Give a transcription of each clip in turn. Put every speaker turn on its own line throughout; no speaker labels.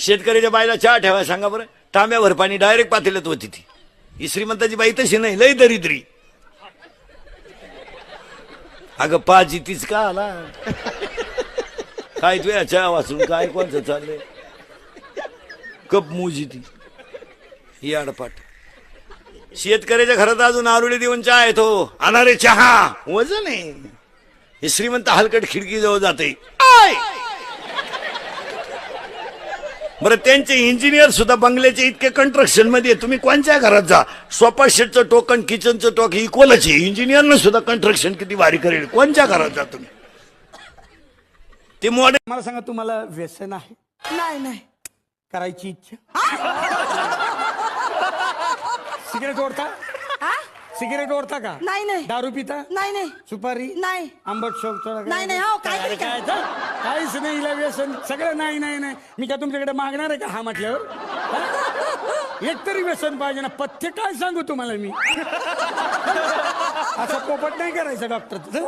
शेतकऱ्याच्या बाईला चहा ठेवाय सांगा बरं. तांब्यावर पाणी डायरेक्ट पातेल्यात होती ती ही श्रीमंताची बाई तशी नाही लय दरिद्री. अगं पाच तीच का आला? काय तुया चहा वाचून काय कोणचं चाललंय? कप मुजी ती. ही आडपाट. शेतकऱ्याच्या घरात अजून आरुळी देऊन चहा येतो. अनारे चहा. वजन आहे. हे श्रीमंत हलकट खिडकी जवळ जाते बरं त्यांचे इंजिनियर सुद्धा बंगल्याचे इतके कंस्ट्रक्शनमध्ये आहे. तुम्ही कोणत्या घरात जा? सोफा शेटचं टोक आणि किचनचं टोक इक्वलच आहे. इंजिनियरनं सुद्धा कंस्ट्रक्शन किती भारी करेल. कोणत्या घरात जा तुम्ही? ते मॉडेल
मला सांगा तुम्हाला व्यसन आहे?
नाही नाही.
करायची इच्छा? सिगरेट ओढता?
हा?
सिगरेट ओढता का?
नाही नाही.
दारू पिता?
नाही नाही.
सुपारी?
नाही.
आंबट शोक थोडा
नाही, नाही, हो, काय
अरे
तरी
काय तर? काहीच नाही हिला व्यसन. सगळं नाही नाही नाही. मी काय तुमच्याकडे मागणार आहे का? हा म्हटल्यावर? हा? एक तरी व्यसन पाहिजे ना. पथ्य काय सांगू तुम्हाला मी? असं पोपट नाही करायचं डॉक्टर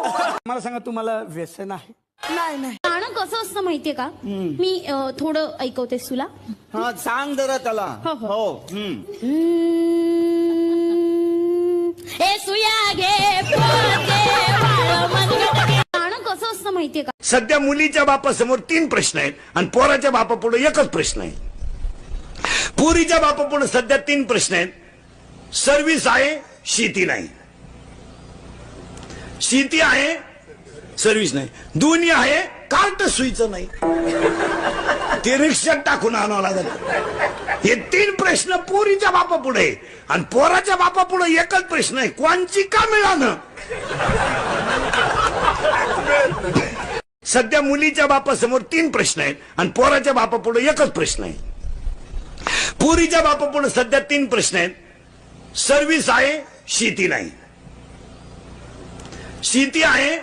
मला सांगा तुम्हाला व्यसन आहे?
नाही नाही.
गाणं कसं असतं माहितीये का? मी अ, थोडं ऐकवतेस तुला.
हा सांग जरा त्याला.
हो, हो.
हो हम्म.
माहितीये का?
सध्या मुलीच्या बापासमोर तीन प्रश्न आहेत आणि पोराच्या बापापुढे एकच प्रश्न आहे. पुरीच्या बापापुढे सध्या तीन प्रश्न आहेत. सर्व्हिस आहे शेती नाही. शेती आहे सर्व्हिस नाही. दोन्ही आहे कार्ट सुईचं नाही. ते रिक्षात टाकून आणावं लागत हे तीन प्रश्न पोरीच्या बापापुढे आणि पोराच्या बापापुढे एकच प्रश्न आहे. कोणची का मिळालं? सध्या मुलीच्या बापासमोर तीन प्रश्न आहेत आणि पोराच्या बापापुढे एकच प्रश्न आहे. पुरीच्या बापापुढे सध्या तीन प्रश्न आहेत. सर्व्हिस आहे शेती नाही. शेती आहे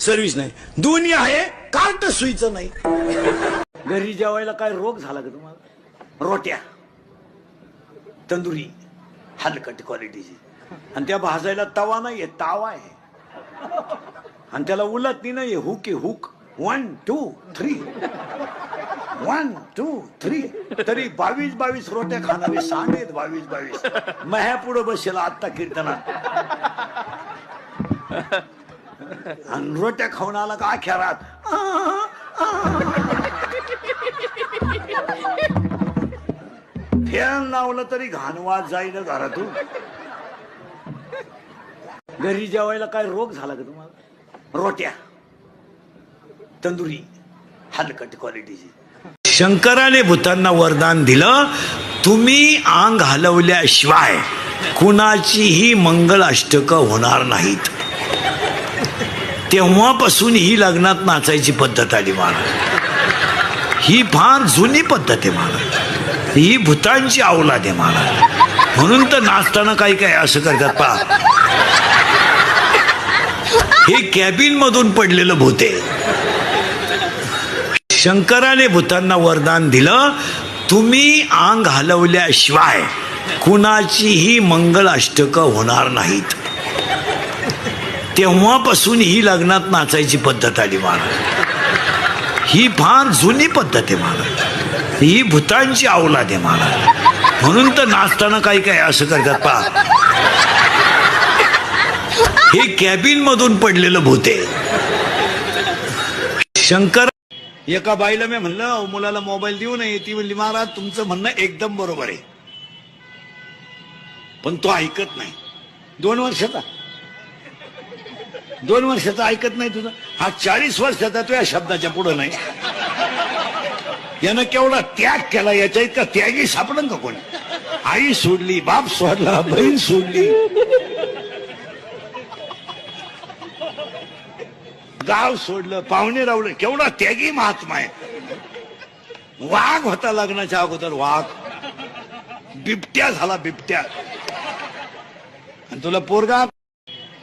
सर्व्हिस नाही. दोन्ही आहे कार्ट सुईचं नाही. घरी जेवायला काय रोग झाला का तुम्हाला? रोट्या तंदुरी हलकट क्वालिटीची आणि त्या भाजायला तवा नाहीये तावा आहे. आणि त्याला उलट नाही हुक आहे hook. One two three one two three तरी बावीस बावीस रोट्या खाणारे सांगेत बावीस बावीस. मह्या पुढे बसेल आत्ता कीर्तनात. आणि रोट्या खाऊन आला का अखेरात फेन लावलं तरी घाणवाद जाईल घरातून. घरी जेवायला काय रोग झाला का तुम्हाला? रोट्या तंदुरी हलकट क्वालिटीची. शंकराने भूतांना वरदान दिलं तुम्ही अंग हलवल्याशिवाय कुणाचीही मंगल अष्टक होणार नाहीत. तेव्हापासून ही लग्नात नाचायची पद्धत आली महाराज ही फार जुनी पद्धत आहे महाराज ही भूतांची आवलाद आहे महाराज म्हणून तर नाचताना काही काय असं करतात पहा. हे कॅबिन मधून पडलेलं भूत आहे शंकराने भूतांना वरदान दिलं तुम्ही अंग हलवल्याशिवाय कुणाचीही मंगल अष्टक होणार नाहीत. तेव्हापासून ही लग्नात नाचायची पद्धत आली महाराज ही फार जुनी पद्धत आहे महाराज ही भूतांची अवलाद आहे महाराज म्हणून तर नाचताना काही काय असं करतात पा हे कॅबिन मधून पडलेलं भूत आहे. शंकर एका बाईला मी म्हणलं मुलाला मोबाईल देऊ नये. ती म्हणली महाराज तुमचं म्हणणं एकदम बरोबर आहे. पण तो ऐकत नाही. दोन वर्षाचा. दोन वर्षाचा ऐकत नाही तुझा. हा चाळीस वर्षाचा तो या शब्दाच्या पुढं नाही. यानं केवढा त्याग केला याच्या इतका त्यागी सापडन का कोणी? आई सोडली बाप सोडला बहीण सोडली. गाव सोडलं पाहुणे रावलं केवढा त्यागी महात्मा आहे. वाघ होता लग्नाच्या अगोदर वाघ. बिबट्या झाला बिबट्या. आणि तुला पोरगा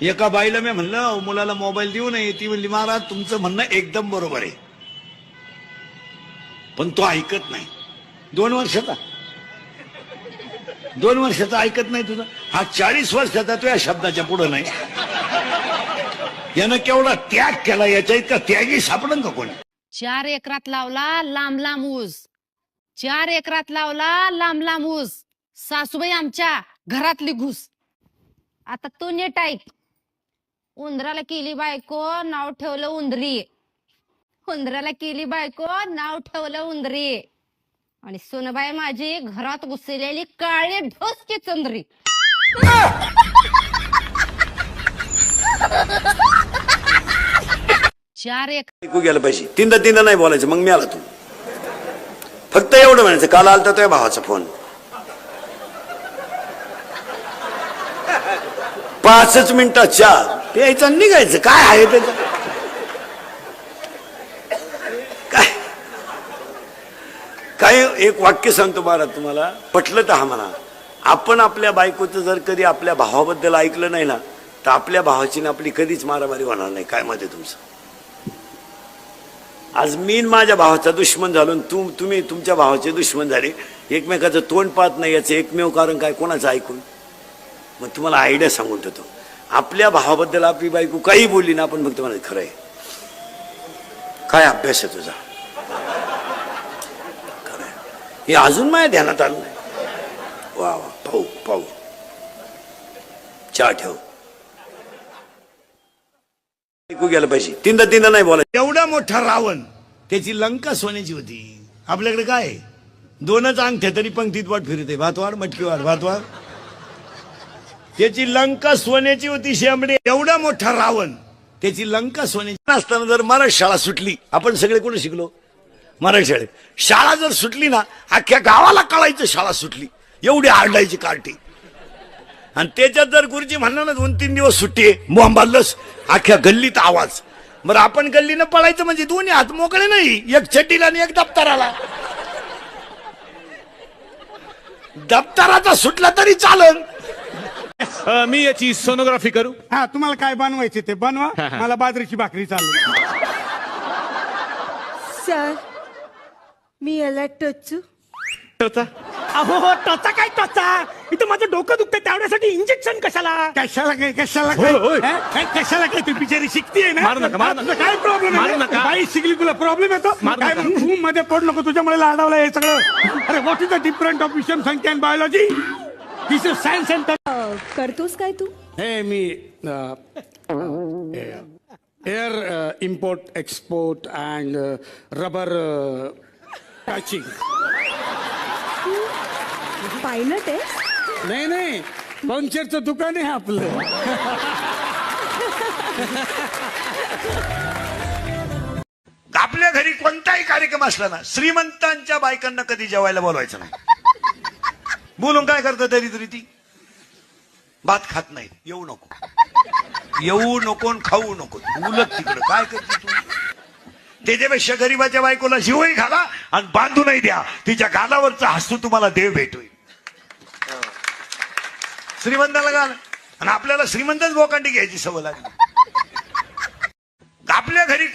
एका बाईला मी म्हणलं मुलाला मोबाईल देऊ नये. ती म्हणली महाराज तुमचं म्हणणं एकदम बरोबर आहे. पण तो ऐकत नाही. दोन वर्षाचा. दोन वर्षाचा ऐकत नाही तुझा. हा चाळीस वर्षाचा तो या शब्दाच्या पुढं नाही. यानं केवढा त्याग केला याच्या इतका त्यागी सापडन का कोणी?
चार एकरात लावला लांब लांब ऊस.
चार एकरात लावला लांब लांब ऊस. सासूबाई आमच्या घरातली घुस. आता तो नीट ऐक. उंदराला केली बायको नाव ठेवलं उंदरी. उंदराला केली बायको नाव ठेवलं उंदरी. आणि सोनबाई माझी घरात घुसलेली काळी ढोसकी चंद्री. चार एक.
ऐकू गेलं पाहिजे. तीनदा तीनदा नाही बोलायचं मग मी आला तू. फक्त एवढं म्हणायचं काल आलता त्या भावाचा फोन. पाचच मिनिटात चहा प्यायचं आणि निघायचं काय आहे त्याचं काय? काय एक वाक्य सांगतो महाराज तुम्हाला पटलं तर हा म्हणा आपण आपल्या बायकोचं जर कधी आपल्या भावाबद्दल ऐकलं नाही ना तर आपल्या भावाची ना आपली कधीच मारामारी होणार नाही. काय मत आहे तुमचं? आज मी माझ्या भावाचा दुश्मन झालो आणि तू तुम्ही तुमच्या भावाचे दुश्मन झाले. एकमेकाचं तोंड पाहत नाही याचं एकमेव कारण काय कोणाचं ऐकून? मग तुम्हाला आयडिया सांगून ठेवतो. आपल्या भावाबद्दल आपली बायको काही बोलली ना आपण फक्त म्हणायचं खरं आहे. काय अभ्यास आहे तुझा? खरं आहे. हे अजून माझ्या ध्यानात आलं नाही. वा वा पाहू पाहू. चहा ठेवू. ऐकू गेलं पाहिजे. तीनदा तीनदा नाही बोलायचं. एवढा मोठा रावण त्याची लंका सोन्याची होती. आपल्याकडे काय आहे? दोनच अंगठ्या तरी पंक्तीत वाट फिरते. भातवार मटकीवार भातवार त्याची लंका सोन्याची होती शेंबडे. एवढा मोठा रावण त्याची लंका सोन्याची. असताना जर मराठी शाळा सुटली आपण सगळे कोणी शिकलो? मराठी शाळेत. शाळा जर सुटली ना अख्ख्या गावाला कळायचं शाळा सुटली. एवढी आरडायची कार्टी. आणि त्याच्यात जर गुरुजी म्हणणार ना दोन तीन दिवस सुट्टी आहे मोहम्मदलस अख्ख्या गल्लीत आवाज. बरं आपण गल्लीनं पळायचं म्हणजे दोन्ही हात मोकळे नाही एक चड्डीला आणि एक दप्तराला. दप्तराचा सुटला तरी चालन.
अ, मी याची सोनोग्राफी करू?
हा तुम्हाला काय बनवायचे ते बनवा मला बाजरीची भाकरी चालू.
सर मी याला टचू
होता.
अहो हो टचा काय टचा इथं माझं डोकं दुखतं त्यावेळेसाठी इंजेक्शन कशाला?
कशाला काय कशाला काय?
होय, होय.
हा? काय कशाला काय? तू बिचारी शिकतीये ना?
मारू नका, मारू नका.
तुला काय प्रॉब्लेम
मारू नका.
बाई शिकली तुला प्रॉब्लेम येतो?
मारू
काय
नका.
तू मध्ये पड नको? तुझ्यामुळे लाडावलं हे सगळं. अरे what is the different of विषम संख्या and biology this is science centre
करतोस काय तू?
हे मी air import export and rubber patching
pilot आहे?
नाही नाही. पंक्चरचं दुकान आहे आपलं.
आपल्या घरी कोणताही कार्यक्रम असला ना श्रीमंतांच्या बायकांना कधी जेवायला बोलवायचं नाही. बोलून काय करतं तरी तरी ती? भात खात नाही येऊ नको. येऊ नको आणि खाऊ नको. उलट तिकडं. काय करते तू? त्याच्यापेक्षा गरीबाच्या बायकोला जीवही घाला आणि बांधूनही द्या. तिच्या गालावरचा हसू तुम्हाला देव भेटोय. श्रीमंताला घाल. आणि आपल्याला श्रीमंतच बोकांडी घ्यायची सवय लागली. आपल्या घरी